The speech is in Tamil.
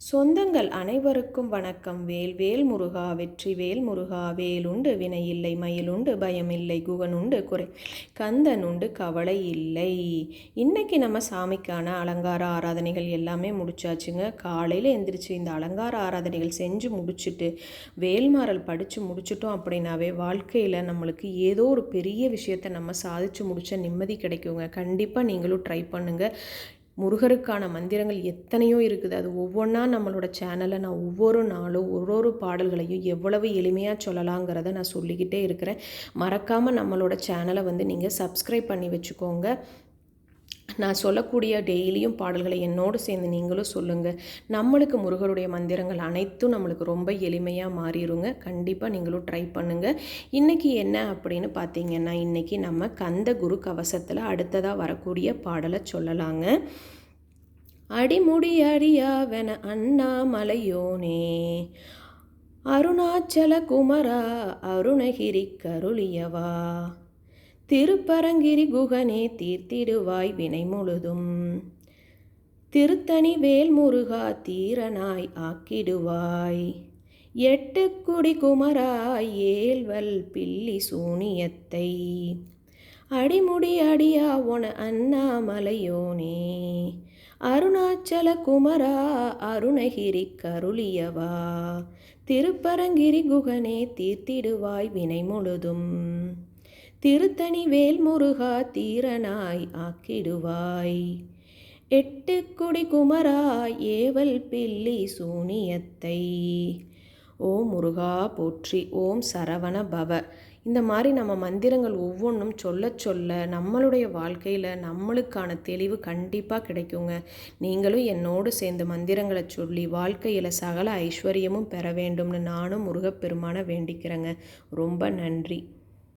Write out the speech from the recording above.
சொந்தங்கள் அனைவருக்கும் வணக்கம். வேல் வேல் முருகா வெற்றி வேல் முருகா வேலுண்டு வினையில்லை மயிலுண்டு பயமில்லை குகனுண்டு குறை கந்தன் உண்டு கவலை இல்லை. இன்றைக்கி நம்ம சாமிக்கான அலங்கார ஆராதனைகள் எல்லாமே முடிச்சாச்சுங்க. காலையில் எந்திரிச்சு இந்த அலங்கார ஆராதனைகள் செஞ்சு முடிச்சுட்டு வேல்மாறல் படித்து முடிச்சிட்டோம் அப்படின்னாவே வாழ்க்கையில் நம்மளுக்கு ஏதோ ஒரு பெரிய விஷயத்தை நம்ம சாதிச்சு முடித்த நிம்மதி கிடைக்குங்க. கண்டிப்பாக நீங்களும் ட்ரை பண்ணுங்கள் முருகருக்கான மந்திரங்கள் எத்தனையோ இருக்குது. அது ஒவ்வொன்றா நம்மளோட சேனலில் நான் ஒவ்வொரு நாளும் ஒரு ஒரு பாடல்களையும் எவ்வளவு எளிமையாக சொல்லலாங்கிறத நான் சொல்லிக்கிட்டே இருக்கிறேன். மறக்காமல் நம்மளோட சேனலை வந்து நீங்கள் சப்ஸ்கிரைப் பண்ணி வச்சுக்கோங்க. நான் சொல்லக்கூடிய டெய்லியும் பாடல்களை என்னோடு சேர்ந்து நீங்களும் சொல்லுங்கள் நம்மளுக்கு முருகருடைய மந்திரங்கள் அனைத்தும் நம்மளுக்கு ரொம்ப எளிமையாக மாறிடுங்க கண்டிப்பாக நீங்களும் ட்ரை பண்ணுங்கள் இன்றைக்கி என்ன அப்படின்னு பார்த்தீங்கன்னா இன்றைக்கி நம்ம கந்த குரு கவசத்தில் அடுத்ததாக வரக்கூடிய பாடலை சொல்லலாங்க. அடிமுடி அடியாவென அண்ணாமலையோனே அருணாச்சல குமரா அருணகிரி கருளியவா திருப்பரங்கிரி குகனே தீர்த்திடுவாய் வினை முழுதும். திருத்தணி வேல்முருகா தீரனாய் ஆக்கிடுவாய். எட்டு குடி குமராய் ஏல்வல் பில்லி சூனியத்தை. அடிமுடி அடியா உன அண்ணாமலையோனே அருணாச்சல குமரா அருணகிரி கருளியவா. திருப்பரங்கிரி குகனே தீர்த்திடுவாய் வினை முழுதும். திருத்தணி வேல்முருகா தீரனாய் ஆக்கிடுவாய். எட்டு குடி குமரா ஏவல் பில்லி சூனியத்தை. ஓம் முருகா போற்றி. ஓம் சரவண பவ. இந்த மாதிரி நம்ம மந்திரங்கள் ஒவ்வொன்றும் சொல்ல சொல்ல நம்மளுடைய வாழ்க்கையில் நம்மளுக்கான தெளிவு கண்டிப்பாக கிடைக்குங்க. நீங்களும் என்னோடு சேர்ந்து மந்திரங்களை சொல்லி வாழ்க்கையில் சகல ஐஸ்வர்யமும் பெற வேண்டும்னு நானும் முருகப்பெருமான வேண்டிக்கிறேங்க. ரொம்ப நன்றி.